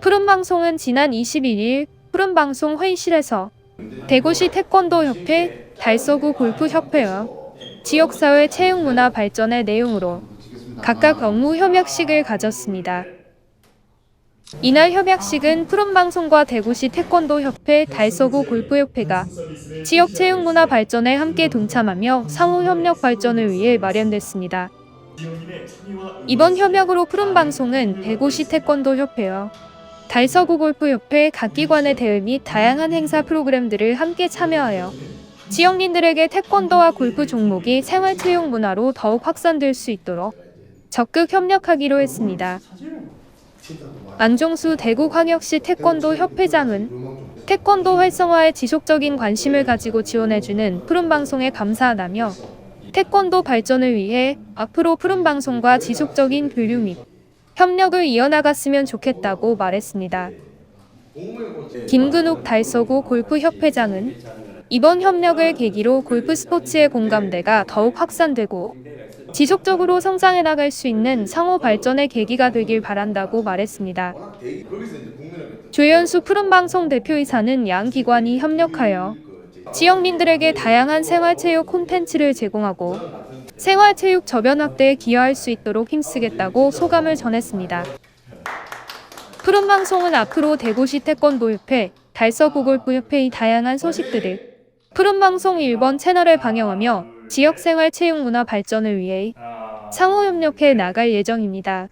푸른방송은 지난 21일 푸른방송 회의실에서 대구시 태권도협회, 달서구 골프협회와 지역사회 체육문화 발전의 내용으로 각각 업무 협약식을 가졌습니다. 이날 협약식은 푸른방송과 대구시 태권도협회, 달서구 골프협회가 지역 체육문화 발전에 함께 동참하며 상호 협력 발전을 위해 마련됐습니다. 이번 협약으로 푸른방송은 대구시 태권도협회와 달서구 골프협회 각 기관의 대회 및 다양한 행사 프로그램들을 함께 참여하여 지역민들에게 태권도와 골프 종목이 생활체육 문화로 더욱 확산될 수 있도록 적극 협력하기로 했습니다. 안종수 대구광역시 태권도 협회장은 태권도 활성화에 지속적인 관심을 가지고 지원해주는 푸른방송에 감사하다며 태권도 발전을 위해 앞으로 푸른방송과 지속적인 교류 및 협력을 이어나갔으면 좋겠다고 말했습니다. 김근욱 달서구 골프협회장은 이번 협력을 계기로 골프 스포츠의 공감대가 더욱 확산되고 지속적으로 성장해 나갈 수 있는 상호 발전의 계기가 되길 바란다고 말했습니다. 조현수 푸른방송 대표이사는 양 기관이 협력하여 지역민들에게 다양한 생활체육 콘텐츠를 제공하고 생활체육 저변 확대에 기여할 수 있도록 힘쓰겠다고 소감을 전했습니다. 푸른방송은 앞으로 대구시 태권도협회, 달서구골프협회의 다양한 소식들을 푸른방송 1번 채널에 방영하며 지역생활 체육문화 발전을 위해 상호 협력해 나갈 예정입니다.